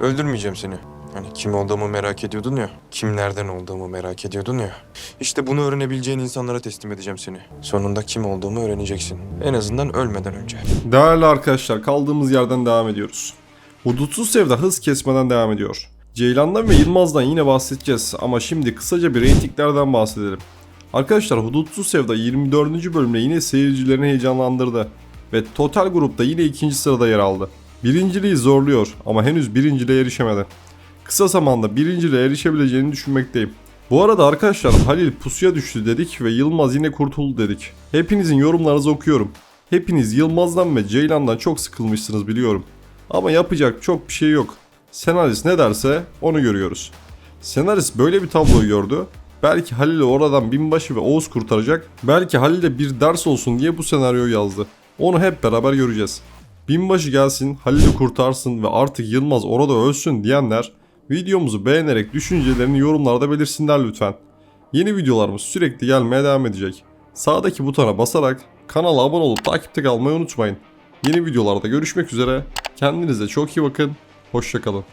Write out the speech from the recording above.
Öldürmeyeceğim seni. Hani kim olduğumu merak ediyordun ya. Kimlerden olduğumu merak ediyordun ya. İşte bunu öğrenebileceğin insanlara teslim edeceğim seni. Sonunda kim olduğumu öğreneceksin. En azından ölmeden önce. Değerli arkadaşlar kaldığımız yerden devam ediyoruz. Hudutsuz Sevda hız kesmeden devam ediyor. Ceylan'dan ve Yılmaz'dan yine bahsedeceğiz ama şimdi kısaca bir reytinglerden bahsedelim. Arkadaşlar Hudutsuz Sevda 24. bölümde yine seyircilerini heyecanlandırdı ve Total grupta yine ikinci sırada yer aldı. Birinciliği zorluyor ama henüz birinciliğe erişemedi. Kısa zamanda birinciliğe erişebileceğini düşünmekteyim. Bu arada arkadaşlar Halil pusuya düştü dedik ve Yılmaz yine kurtuldu dedik. Hepinizin yorumlarınızı okuyorum. Hepiniz Yılmaz'dan ve Ceylan'dan çok sıkılmışsınız biliyorum. Ama yapacak çok bir şey yok. Senarist ne derse onu görüyoruz. Senarist böyle bir tabloyu gördü. Belki Halil'i oradan binbaşı ve Oğuz kurtaracak. Belki Halil'e bir ders olsun diye bu senaryoyu yazdı. Onu hep beraber göreceğiz. Binbaşı gelsin, Halil'i kurtarsın ve artık Yılmaz orada ölsün diyenler videomuzu beğenerek düşüncelerini yorumlarda belirsinler lütfen. Yeni videolarımız sürekli gelmeye devam edecek. Sağdaki butona basarak kanala abone olup takipte kalmayı unutmayın. Yeni videolarda görüşmek üzere. Kendinize çok iyi bakın. Hoşçakalın.